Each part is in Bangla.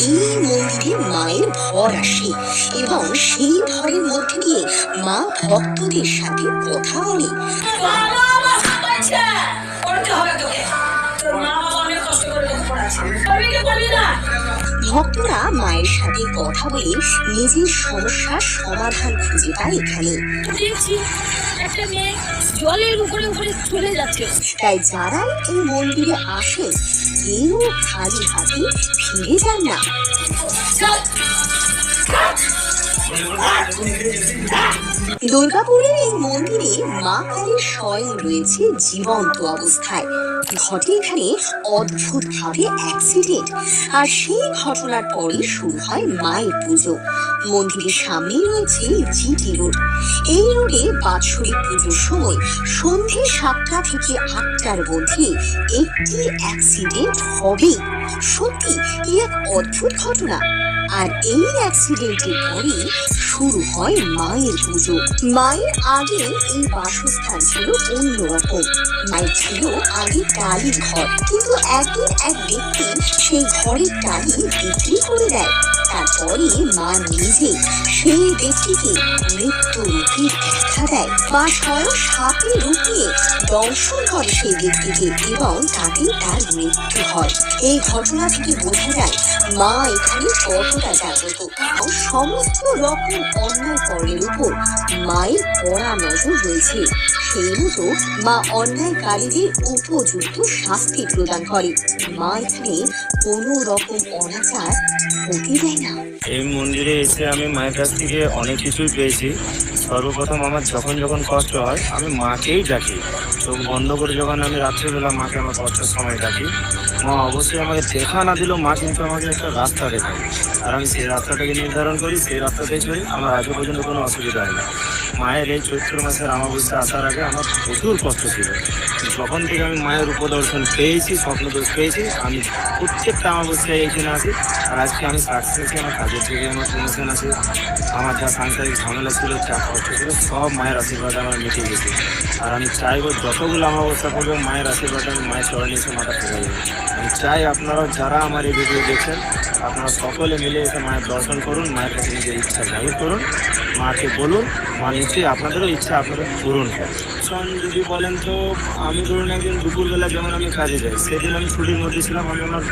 এই মন্দিরে মায়ের ভর আসে। এবং সেই ভরের মধ্যে দিয়ে মা ভক্তদের সাথে কথা বলে। ভক্তরা মায়ের সাথে কথা বলে নিজের সমস্যার সমাধান খুঁজে পায় এখানে। একটা মেয়ে জলের উপরে উপরে চলে যাচ্ছে তাই যারা এই মন্দিরে আসে কেউ খালি হাতে ফিরে যান না দুর্গাপুরের এই মন্দিরে মা কালীর স্বয়ং রয়েছে জীবন্ত অবস্থায়। ঘটে এখানে অদ্ভুত ভাবে অ্যাক্সিডেন্ট আর সেই ঘটনার পরে শুরু হয় মায়ের পুজো। মন্দিরের সামনেই রয়েছে জিটি রোড। এই রোডে বাৎসরিক পুজোর সময় সন্ধে সাতটা থেকে আটটার মধ্যে একটি অ্যাক্সিডেন্ট হবেই। সত্যি এই এক অদ্ভুত ঘটনা! আর এই অ্যাক্সিডেন্টের পরে শুরু হয় মায়ের পুজো। মায়ের আগে এই বাসস্থান ছিল অন্যরকম। মায়ের ছিল আগে টালির ঘর, কিন্তু একদিন এক ব্যক্তি সেই ঘরের টালি বিক্রি করে দেয়। তারপরে মা নিজে সেই ব্যক্তিকে মৃত্যু রূপে দেখা দেয়। মা স্বয়ং সাপে রূপে দর্শন করে সেই ব্যক্তিকে এবং তাতে তার মৃত্যু হয়। এই ঘটনা থেকে বোঝা যায়, মা এখানে কতটা জাগ্রত এবং সমস্ত রকম অন্যায় কর্মের উপর মায়ের কড়া নজর রয়েছে। সেই মতো মা অন্যায়কারীদের উপযুক্ত শাস্তি প্রদান করে। মা এখানে কোনো রকম অনাচার হতে দেয় না। এই মন্দিরে এসে আমি মায়ের কাছ থেকে অনেক কিছুই পেয়েছি। সর্বপ্রথম আমার যখন যখন কষ্ট হয়, আমি মাকেই ডাকি। চোখ বন্ধ করে যখন আমি রাত্রেবেলা মাকে আমার কষ্টের সময় ডাকি মা অবশ্যই আমাকে দেখা না দিলেও মা কিন্তু আমাকে একটা রাস্তা দেখায়। আর আমি সেই রাস্তাটাকে নির্ধারণ করি, সেই রাস্তাতেই চলি আমার আজও পর্যন্ত কোনো অসুবিধা হয় না। মায়ের এই চৈত্র মাসের আমাবস্যা আসার আগে আমার প্রচুর কষ্ট ছিল। যখন থেকে আমি মায়ের উপদর্শন পেয়েছি স্বপ্নদোষ পেয়েছি, আমি প্রত্যেকটা আমাবস্যায় এইখানে আসি। আর আজকে আমি সাকসেস আমার কাজের থেকে আমার প্রমোশন আছে। আমার যা সাংসারিক ঝামেলা ছিল, যা কষ্ট ছিল, সব মায়ের আশীর্বাদে আমার মিটে গেছে। আর আমি চাইব যতগুলো আমার অবস্থা করবে মায়ের আশীর্বাদ আমি মায়ের চরণে এসে মাথা ফেলে যাবে আমি চাই আপনারা যারা আমার এই ভিডিও দেখছেন, আপনারা সকলে মিলে এসে মায়ের দর্শন করুন, মায়ের কাছে নিজের ইচ্ছা জাহির করুন মাকে বলুন, মা নিশ্চয়ই আপনাদেরও ইচ্ছা আপনারা পূরণ করুন শোন যদি বলেন তো, আমি ধরুন একদিন দুপুরবেলা যখন আমি কাজে যাই, সেদিন আমি ছুটির মধ্যে ছিলাম, আমি আমার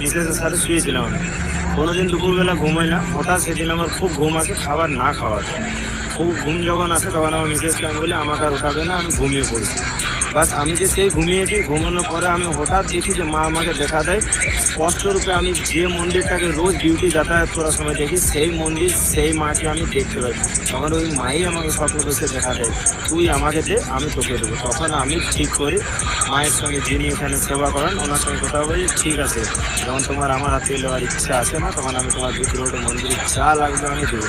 মিসেসের সাথে শুয়েছিলাম। আমি কোনোদিন দুপুরবেলা ঘুমাই না, হঠাৎ সেদিন আমার খুব ঘুম আছে খাবার না খাওয়াতে খুব ঘুম যখন আসে তখন আমার মিসেসকে আমি বলি আমাকে আর উঠাবে না, আমি ঘুমিয়ে পড়ছি বাস আমি যে সেই ঘুমিয়েছি, ঘুমানোর পরে আমি হঠাৎ দেখি যে মা আমাকে দেখা দেয়। স্পষ্টরূপে আমি যে মন্দিরটাকে রোজ ডিউটি যাতায়াত করার সময় দেখি, সেই মন্দির, সেই মাকে আমি দেখতে পাই। তখন ওই মাই আমাকে স্বপ্ন দেখে দেখা দেয়, তুই আমাকে দে, আমি তোকে দেবো। তখন আমি ঠিক করি মায়ের সঙ্গে যিনি এখানে সেবা করেন, ওনার সঙ্গে কথা বলি, ঠিক আছে, যখন তোমার আমার হাতে নেওয়ার ইচ্ছা আছে না, তখন আমি তোমার বিগ্রহটা মন্দিরে যা লাগবে আমি দেবো।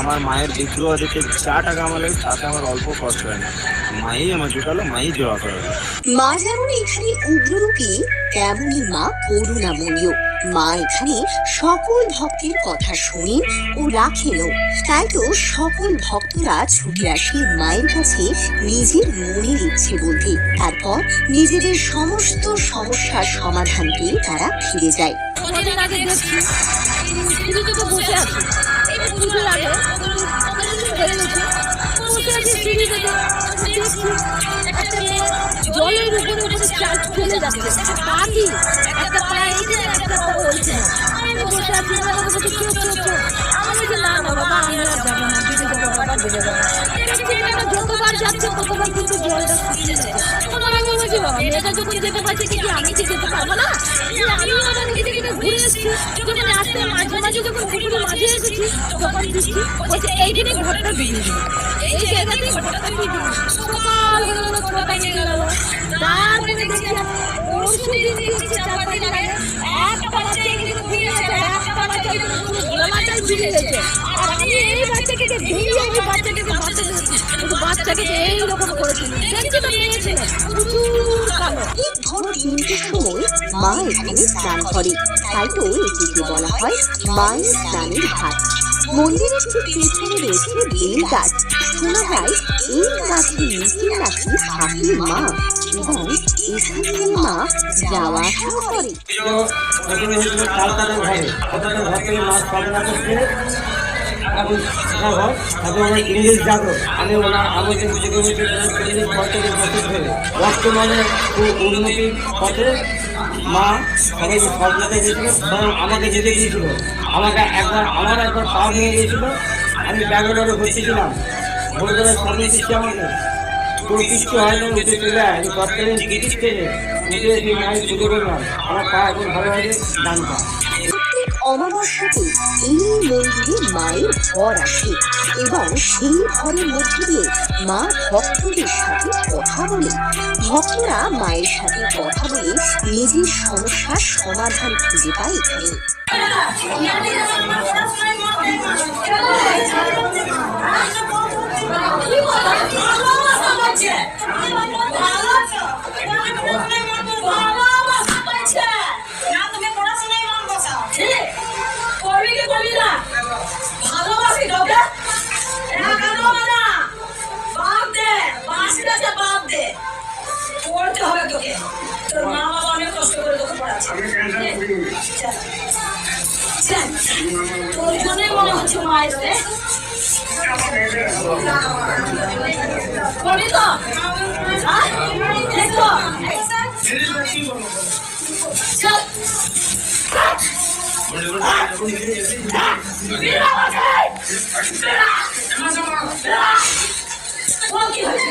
আমার মায়ের বিগ্রহ দেখে যা টাকা আমার লাগে, তাতে আমার অল্প কষ্ট হয় না। মাই আমার জোটালো মাই করে মা যেমন এখানে উগ্ররূপী তেমনি মা করুণাময়ীও। মা এখানে সকল ভক্তের কথা শোনেন ও রাখেনও। তাই তো সকল ভক্তরা ছুটে আসে মায়ের কাছে নিজের মনের ইচ্ছে বলতে। তারপর নিজেদের সমস্ত সমস্যার সমাধান পেয়ে তারা ফিরে যায়। বসে জলের উপরে যাচ্ছে। একটা একটা পা একটা পা না যতবার যাচ্ছে, ততবার কিন্তু জলটা ফুটিয়ে যাচ্ছে। বাবা, মেয়েটা যখন যেতে পারছে কি আমি কি যেতে পারব না? আমিও আমার ঘুরে এসেছি। বাচ্চাকে কিন্তু বাচ্চাকে যে এইরকম করেছিল দেখছি তো মেয়ে ছেলে প্রচুর কালো ভোর তিনটের সময় মা এখানে স্নান করে। তাই তো এটিকে বলা হয় মায়ের স্নানের ঘাট। মন্দিরের ঠিক পেছনে রয়েছে বেল গাছ। শোনা যায় এই গাছের নিচে নাকি থাকে মা এবং এখানে মা যাওয়া আসাও করে। এখন সেটা হয় তারপর ওরা ইংলিশ জাগো। আমি ওনার আমাদের থেকে বলছি ইংলিশ ঘর বছর বর্তমানে খুব উন্নতির পথে মা সবাইকে সবজাতে দিয়েছিল স্বয়ং আমাকে যেতে দিয়েছিল। আমাকে একবার, আমার একবার পা ভেঙে গিয়েছিল আমি ব্যাঙ্গালোরে ভর্তি ছিলাম। ভোরবেলায় সামনে দিচ্ছি আমাকে কিচ্ছু হয় না উঠে চলে আমি তৎকালীন টিকিট কেটে উঠে সেই মায়ের করলাম। আমার পা এখন ভালো হয়ে ডান পা অমাবস্যাতে এই মন্দিরে মায়ের ঘর আসে এবং সেই ঘরের মধ্যে দিয়ে মা ভক্তদের সাথে কথা বলে। ভক্তরা মায়ের সাথে কথা বলে নিজের সমস্যার সমাধান খুঁজে পায় এখানে। তোর করে তোর জন্যই মনে হচ্ছে মা এসে পড়ি তো হ্যাঁ? কি হয়েছে?